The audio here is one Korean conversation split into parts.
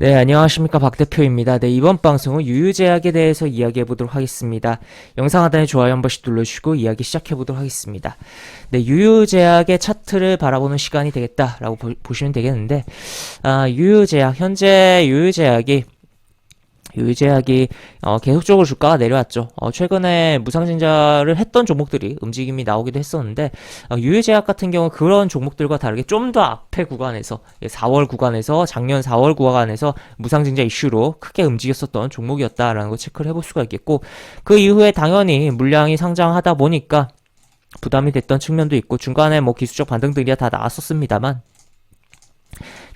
네, 안녕하십니까. 박 대표입니다. 네, 이번 방송은 유유제약에 대해서 이야기해 보도록 하겠습니다. 영상 하단에 좋아요 한 번씩 눌러주시고 이야기 시작해 보도록 하겠습니다. 네, 유유제약의 차트를 바라보는 시간이 되겠다라고 보, 보시면 되겠는데, 아, 유유제약, 현재 유유제약이 유유제약이 어, 계속적으로 주가가 내려왔죠. 어, 최근에 무상증자를 했던 종목들이 움직임이 나오기도 했었는데 어, 유유제약 같은 경우 그런 종목들과 다르게 좀 더 앞에 구간에서 4월 구간에서 작년 4월 구간에서 무상증자 이슈로 크게 움직였었던 종목이었다라는 걸 체크를 해볼 수가 있겠고 그 이후에 당연히 물량이 상장하다 보니까 부담이 됐던 측면도 있고 중간에 뭐 기술적 반등들이야 다 나왔었습니다만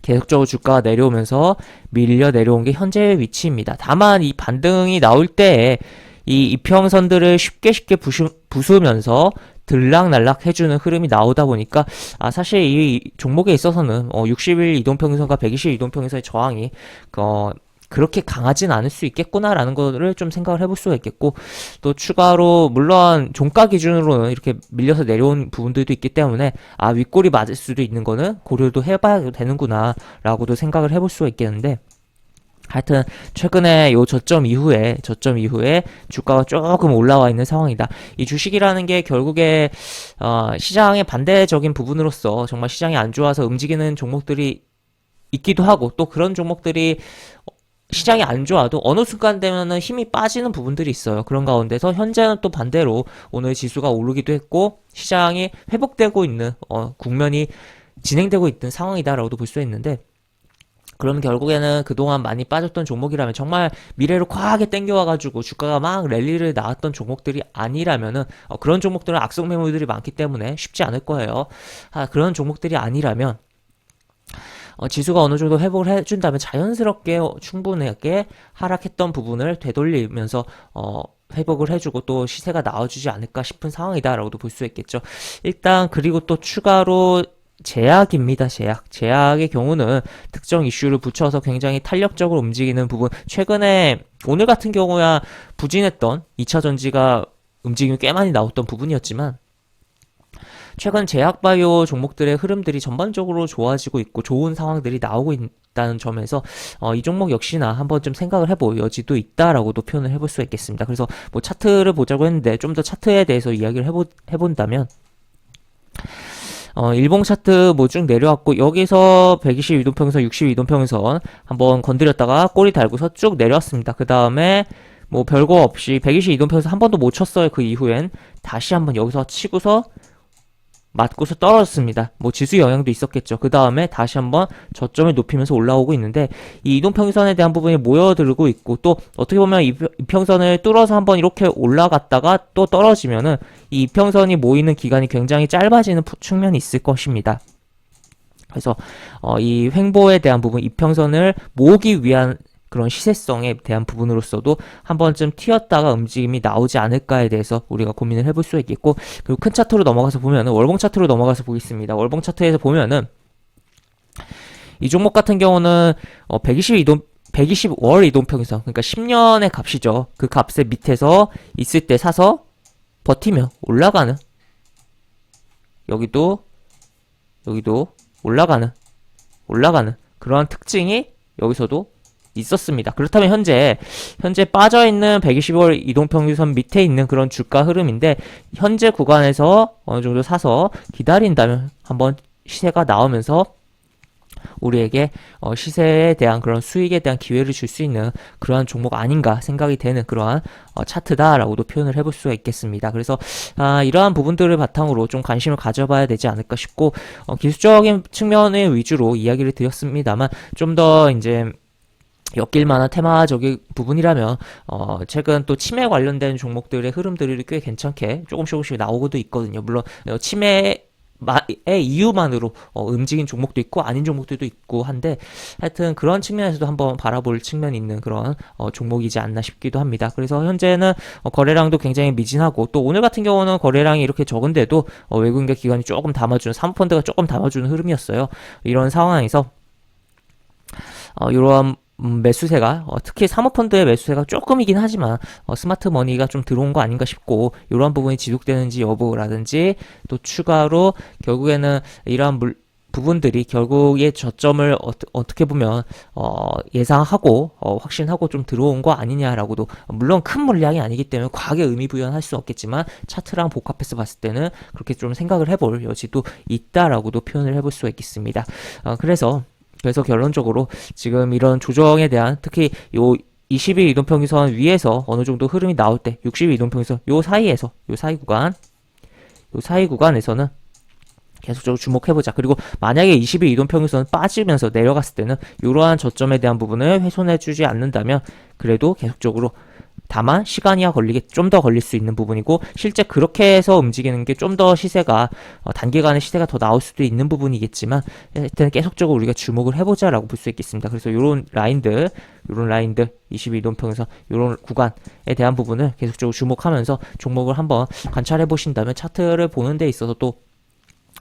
계속적으로 주가가 내려오면서 밀려 내려온 게 현재의 위치입니다. 다만 이 반등이 나올 때에 이 이평선들을 쉽게 쉽게 부수, 부수면서 들락날락 해주는 흐름이 나오다 보니까 아 사실 이 종목에 있어서는 어 60일 이동평균선과 120일 이동평균선의 저항이 어 그렇게 강하진 않을 수 있겠구나라는 거를 좀 생각을 해볼 수가 있겠고 또 추가로 물론 종가 기준으로는 이렇게 밀려서 내려온 부분들도 있기 때문에 아 윗골이 맞을 수도 있는 거는 고려도 해봐야 되는구나라고도 생각을 해볼 수가 있겠는데 하여튼 최근에 요 저점 이후에 저점 이후에 주가가 조금 올라와 있는 상황이다. 이 주식이라는 게 결국에 어, 시장의 반대적인 부분으로서 정말 시장이 안 좋아서 움직이는 종목들이 있기도 하고 또 그런 종목들이 시장이 안 좋아도 어느 순간 되면은 힘이 빠지는 부분들이 있어요. 그런 가운데서 현재는 또 반대로 오늘 지수가 오르기도 했고 시장이 회복되고 있는 어, 국면이 진행되고 있는 상황이다라고도 볼 수 있는데 그럼 결국에는 그동안 많이 빠졌던 종목이라면 정말 미래로 과하게 땡겨와가지고 주가가 막 랠리를 나왔던 종목들이 아니라면은 어, 그런 종목들은 악성 매물들이 많기 때문에 쉽지 않을 거예요. 아, 그런 종목들이 아니라면 어, 지수가 어느 정도 회복을 해준다면 자연스럽게 어, 충분하게 하락했던 부분을 되돌리면서 어, 회복을 해주고 또 시세가 나와주지 않을까 싶은 상황이다라고도 볼 수 있겠죠. 일단 그리고 또 추가로 제약입니다. 제약. 제약의 경우는 특정 이슈를 붙여서 굉장히 탄력적으로 움직이는 부분. 최근에 오늘 같은 경우야 부진했던 2차 전지가 움직임이 꽤 많이 나왔던 부분이었지만 최근 제약바이오 종목들의 흐름들이 전반적으로 좋아지고 있고 좋은 상황들이 나오고 있다는 점에서 어, 이 종목 역시나 한번 좀 생각을 해볼 여지도 있다라고도 표현을 해볼 수 있겠습니다. 그래서 뭐 차트를 보자고 했는데 좀 더 차트에 대해서 이야기를 해보, 해본다면 어, 일봉 차트 뭐 쭉 내려왔고 여기서 120 이동평선, 60 이동평선 한번 건드렸다가 꼬리 달고서 쭉 내려왔습니다. 그 다음에 뭐 별거 없이 120 이동평선 한 번도 못 쳤어요. 그 이후엔 다시 한번 여기서 치고서 맞고서 떨어졌습니다. 뭐 지수 영향도 있었겠죠. 그 다음에 다시 한번 저점을 높이면서 올라오고 있는데 이 이동평선에 대한 부분이 모여들고 있고 또 어떻게 보면 이 이평선을 뚫어서 한번 이렇게 올라갔다가 또 떨어지면은 이 이평선이 모이는 기간이 굉장히 짧아지는 측면이 있을 것입니다. 그래서 어, 이 횡보에 대한 부분 이평선을 모으기 위한 그런 시세성에 대한 부분으로서도 한 번쯤 튀었다가 움직임이 나오지 않을까에 대해서 우리가 고민을 해볼 수 있겠고 그리고 큰 차트로 넘어가서 보면은 월봉 차트로 넘어가서 보겠습니다. 월봉 차트에서 보면은 이 종목 같은 경우는 어, 120 이동 120월 이동평선 그러니까 10년의 값이죠. 그 값의 밑에서 있을 때 사서 버티면 올라가는 여기도 여기도 올라가는 올라가는 그러한 특징이 여기서도 있었습니다. 그렇다면 현재 현재 빠져 있는 120월 이동평균선 밑에 있는 그런 주가 흐름인데 현재 구간에서 어느 정도 사서 기다린다면 한번 시세가 나오면서 우리에게 어, 시세에 대한 그런 수익에 대한 기회를 줄 수 있는 그러한 종목 아닌가 생각이 되는 그러한 어, 차트다라고도 표현을 해볼 수가 있겠습니다. 그래서 아, 이러한 부분들을 바탕으로 좀 관심을 가져봐야 되지 않을까 싶고 어, 기술적인 측면의 위주로 이야기를 드렸습니다만 좀 더 이제 엮일 만한 테마적인 부분이라면 어 최근 또 치매 관련된 종목들의 흐름들이 꽤 괜찮게 조금씩 조금씩 나오고도 있거든요. 물론 어, 치매 의 이유만으로 어, 움직인 종목도 있고 아닌 종목들도 있고 한데 하여튼 그런 측면에서도 한번 바라볼 측면이 있는 그런 어, 종목이지 않나 싶기도 합니다. 그래서 현재는 어, 거래량도 굉장히 미진하고 또 오늘 같은 경우는 거래량이 이렇게 적은데도 어, 외국인과 기관이 조금 담아주는 사모펀드가 조금 담아주는 흐름이었어요. 이런 상황에서 어, 이러한 음, 매수세가 어, 특히 사모펀드의 매수세가 조금이긴 하지만 어, 스마트 머니가 좀 들어온 거 아닌가 싶고 이러한 부분이 지속되는지 여부라든지 또 추가로 결국에는 이러한 물 부분들이 결국에 저점을 어, 떻게 보면 어, 예상하고 어, 확신하고 좀 들어온 거 아니냐라고도 물론 큰 물량이 아니기 때문에 과하게 의미 부여할 수 없겠지만 차트랑 복합해서 봤을 때는 그렇게 좀 생각을 해볼 여지도 있다라고도 표현을 해볼 수가 있겠습니다. 어, 그래서 그래서 결론적으로 지금 이런 조정에 대한 특히 요 20일 이동평균선 위에서 어느 정도 흐름이 나올 때 60일 이동평균선 요 사이에서 요 사이 구간 요 사이 구간에서는 계속적으로 주목해보자. 그리고 만약에 20일 이동평균선 빠지면서 내려갔을 때는 이러한 저점에 대한 부분을 훼손해주지 않는다면 그래도 계속적으로 다만 시간이야 걸리게 좀 더 걸릴 수 있는 부분이고 실제 그렇게 해서 움직이는 게 좀 더 시세가 어, 단기간에 시세가 더 나올 수도 있는 부분이겠지만 일단 계속적으로 우리가 주목을 해보자라고 볼 수 있겠습니다. 그래서 이런 라인들, 이런 라인들 22이동평에서 이런 구간에 대한 부분을 계속적으로 주목하면서 종목을 한번 관찰해 보신다면 차트를 보는 데 있어서 또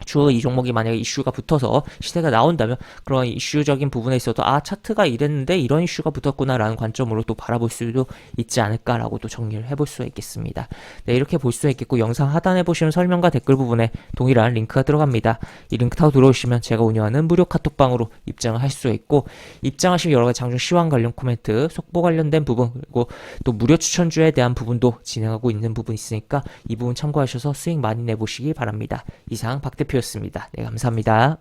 주어 이 종목이 만약에 이슈가 붙어서 시세가 나온다면 그런 이슈적인 부분에 있어도 아 차트가 이랬는데 이런 이슈가 붙었구나라는 관점으로 또 바라볼 수도 있지 않을까라고 또 정리를 해볼 수가 있겠습니다. 네 이렇게 볼 수가 있겠고 영상 하단에 보시면 설명과 댓글 부분에 동일한 링크가 들어갑니다. 이 링크 타고 들어오시면 제가 운영하는 무료 카톡방으로 입장을 할 수가 있고 입장하시면 여러 가지 장중 시황 관련 코멘트, 속보 관련된 부분 그리고 또 무료 추천주에 대한 부분도 진행하고 있는 부분 있으니까 이 부분 참고하셔서 수익 많이 내보시기 바랍니다. 이상 박대 표였습니다. 네, 감사합니다.